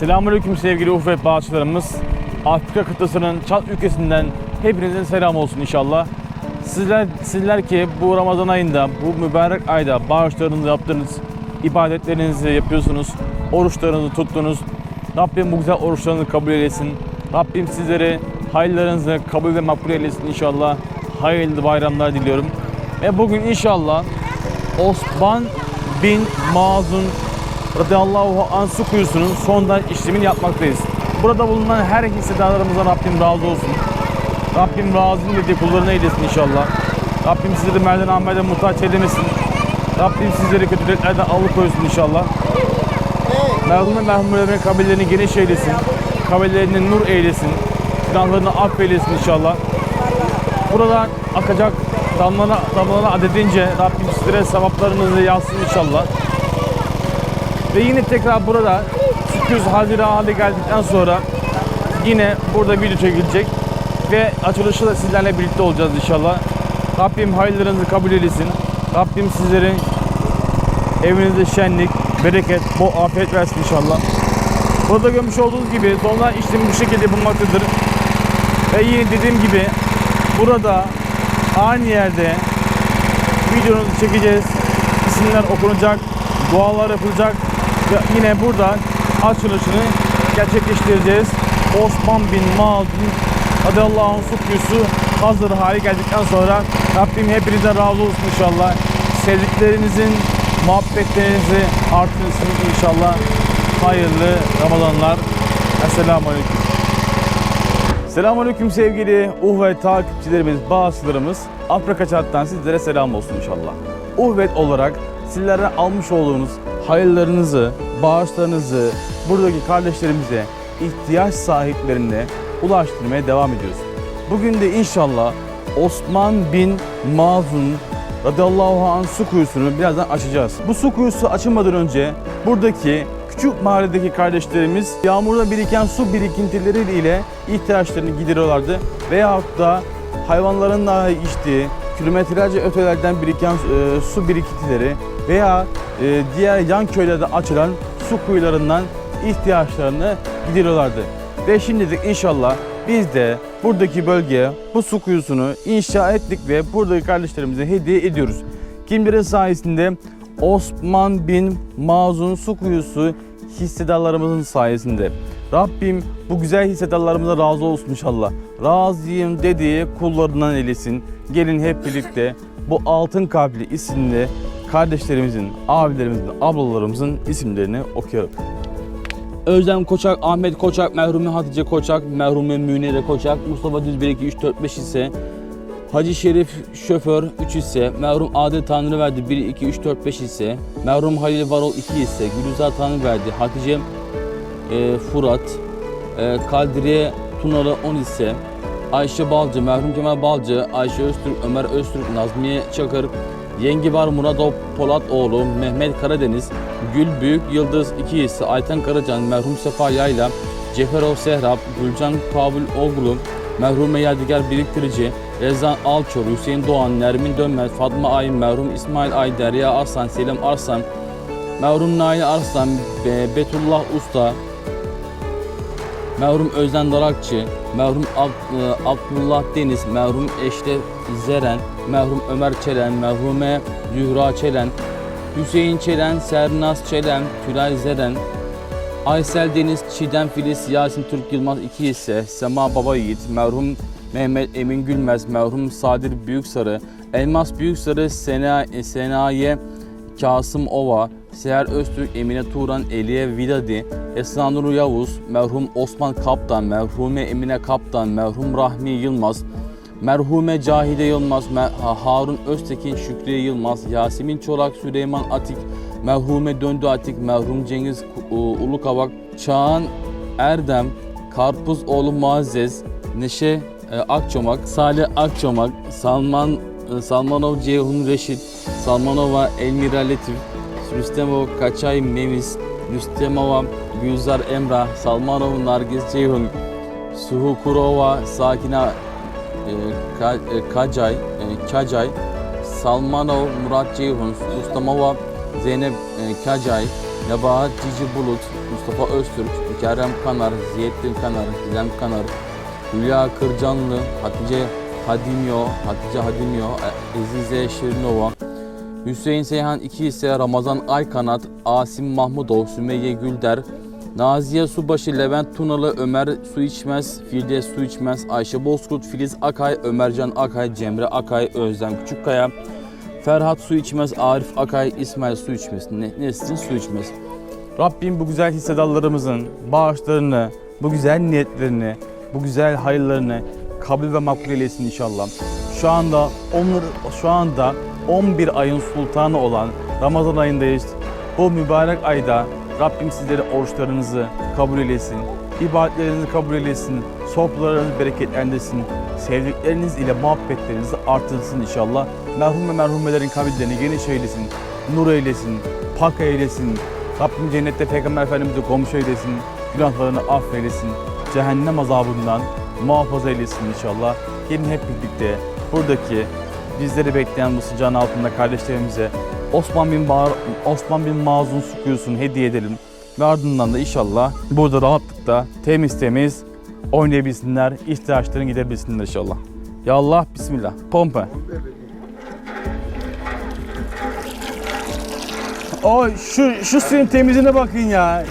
Selamünaleyküm sevgili Ufet bağışlarımız. Afrika kıtasının Çat ülkesinden hepinizin selam olsun inşallah. Sizler sizler ki bu Ramazan ayında, bu mübarek ayda bağışlarınızı yaptınız, ibadetlerinizi yapıyorsunuz, oruçlarınızı tuttunuz. Rabbim bu güzel oruçlarınızı kabul eylesin. Rabbim sizlere hayırlarınızı kabul ve makbul eylesin inşallah. Hayırlı bayramlar diliyorum. Ve bugün inşallah Osman bin Mazun radıyallahu anh su kuyusunun sondan işlemini yapmaktayız. Burada bulunan her hissedarlarımıza Rabbim razı olsun. Rabbim razı dediği kullarına eylesin inşallah. Rabbim sizleri merdan ahmede muhtaç edemesin. Rabbim sizleri kötülüklerden alıkoysun inşallah. Merhum ve merhumlarının kabirlerini geniş eylesin. Kabirlerini nur eylesin. Günahlarını affeylesin inşallah. Buradan akacak damlana, damlana adedince Rabbim sizlere sevaplarınızı yazsın inşallah. Ve yine tekrar burada 800 Haziran hale geldikten sonra yine burada video çekilecek ve açılışı da sizlerle birlikte olacağız inşallah. Rabbim hayırlarınızı kabul eylesin. Rabbim sizlerin evinizde şenlik, bereket, bol afiyet versin inşallah. Burada görmüş olduğunuz gibi sonlar işlemi bu şekilde bulunmaktadır. Ve yine dediğim gibi burada aynı yerde videonuzu çekeceğiz. İsimler okunacak, dualar yapılacak yine burada açılışını gerçekleştireceğiz. Osman bin Mazun radıyallahu anh su kuyusu hazır hale geldikten sonra Rabbim hepinizden razı olsun inşallah. Sevdiklerinizin muhabbetlerinizi artırsın inşallah. Hayırlı Ramazanlar. Esselamu Aleyküm. Selamünaleyküm sevgili Uhvet takipçilerimiz, bağışlarımız. Afrika Chat'tan sizlere selam olsun inşallah. Uhvet olarak sizlerden almış olduğunuz hayırlarınızı, bağışlarınızı buradaki kardeşlerimize, ihtiyaç sahiplerine ulaştırmaya devam ediyoruz. Bugün de inşallah Osman bin Mazun radıyallahu anh su kuyusunu birazdan açacağız. Bu su kuyusu açılmadan önce buradaki küçük mahalledeki kardeşlerimiz yağmurda biriken su birikintileri ile ihtiyaçlarını gideriyorlardı. Veyahut da hayvanların da içtiği kilometrelerce ötelerden biriken e, su birikintileri veya e, diğer yan köylerde açılan su kuyularından ihtiyaçlarını gideriyorlardı. Ve şimdilik inşallah biz de buradaki bölgeye bu su kuyusunu inşa ettik ve buradaki kardeşlerimize hediye ediyoruz. Kimlerin sayesinde Osman bin Mazun su kuyusu hissedarlarımızın sayesinde. Rabbim bu güzel hissedarlarımıza razı olsun inşallah. Razıyım dediği kullarından eylesin. Gelin hep birlikte bu altın kalpli isimli kardeşlerimizin, abilerimizin, ablalarımızın isimlerini okuyalım. Özlem Koçak, Ahmet Koçak, merhume Hatice Koçak, merhume Münire Koçak, Mustafa Düzbek 2 3 4 5 ise Hacı Şerif Şoför 3 ise, merhum Adil Tanrıverdi 1 2 3 4 5 ise, merhum Halil Varol 2 ise, Gülizar Tanrıverdi, Hatice e, Furat, e, Kadriye Tunalı 10 ise, Ayşe Balcı, merhum Kemal Balcı, Ayşe Öztürk, Ömer Öztürk, Nazmiye Çakır, Yengibar Muradov Polatoğlu, Mehmet Karadeniz, Gül Büyük Yıldız 2 ise, Ayten Karacan, merhum Sefa Yayla, Ceferov Sehrab, Gülcan Kabul Oğlu, merhume Yadigar Biriktirici, Rezan Alçor, Hüseyin Doğan, Nermin Dönmez, Fatma Ay, merhum İsmail Ay, Derya Arslan, Selim Arslan, merhum Nail Arslan, Be- Betullah Usta, merhum Özden Darakçı, merhum e, Abdullah Deniz, merhum Eşref Zeren, merhum Ömer Çelen, merhume Zühra Çelen, Hüseyin Çelen, Sernaz Çelen, Tülay Zeren, Aysel Deniz, Çiğdem Filiz, Yasin Türk Yılmaz 2 ise Sema Baba Yiğit, merhum Mehmet Emin Gülmez, merhum Sadir Büyüksarı, Elmas Büyüksarı, Sena, Senaye Kasım Ova, Seher Öztürk, Emine Turan, Eliye Vidadi, Esra Nuru Yavuz, merhum Osman Kaptan, merhume Emine Kaptan, merhum Rahmi Yılmaz, merhume Cahide Yılmaz, Harun Öztekin, Şükriye Yılmaz, Yasemin Çolak, Süleyman Atik, merhume Döndü Atik, merhum Cengiz Ulukavak, Çağan Erdem, Karpuzoğlu Muazzez, Neşe e, Akçomak, Salih Akçomak, Salman e, Salmanov Ceyhun Reşit, Salmanova Elmira Letif, Rüstemov Kaçay Memis, Rüstemova Gülzar Emrah, Salmanov Nargiz Ceyhun, Suhukurova Sakina e, Ka- e, Kacay, e, Kacay, Salmanov Murat Ceyhun, Rustamova Zeynep e, Kacay, Nebahat Cici Bulut, Mustafa Öztürk, Mükerrem Kanar, Ziyettin Kanar, Gizem Kanar, Hülya Kırcanlı, Hatice Hadimyo, Hatice Hadimyo, Ezize Şirinova, Hüseyin Seyhan 2 ise Ramazan Aykanat, Asim Mahmudov, Sümeyye Gülder, Naziye Subaşı, Levent Tunalı, Ömer Su İçmez, Firdevs Su İçmez, Ayşe Bozkurt, Filiz Akay, Ömercan Akay, Cemre Akay, Özlem Küçükkaya, Ferhat Su İçmez, Arif Akay, İsmail Su İçmez, Ne- Nesrin Su İçmez. Rabbim bu güzel hissedarlarımızın bağışlarını, bu güzel niyetlerini, bu güzel hayırlarını kabul ve makbul eylesin inşallah. Şu anda onları şu anda 11 ayın sultanı olan Ramazan ayındayız. Bu mübarek ayda Rabbim sizleri oruçlarınızı kabul eylesin. ibadetlerinizi kabul eylesin. Sofralarınızı bereketlendirsin. Sevdikleriniz ile muhabbetlerinizi artırsın inşallah. Merhum ve merhumelerin kabirlerini geniş eylesin. Nur eylesin. Pak eylesin. Rabbim cennette Peygamber Efendimiz'e komşu eylesin. Günahlarını affeylesin. Cehennem azabından muhafaza eylesin inşallah. Gelin hep birlikte buradaki bizleri bekleyen bu sıcağın altında kardeşlerimize Osman bin, Bağır, Osman bin Mazun su kuyusunu hediye edelim. Ve ardından da inşallah burada rahatlıkla temiz temiz oynayabilsinler, ihtiyaçlarını gidebilsinler inşallah. Ya Allah, Bismillah. Pompa. O şu şu suyun temizliğine bakın ya.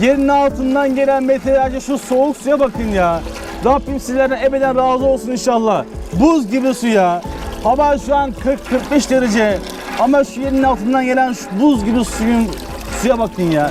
Yerin altından gelen meteoroloji şu soğuk suya bakın ya. Rabbim sizlerden ebeden razı olsun inşallah. Buz gibi su ya. Hava şu an 40-45 derece. Ama şu yerin altından gelen şu buz gibi suyun suya bakın ya.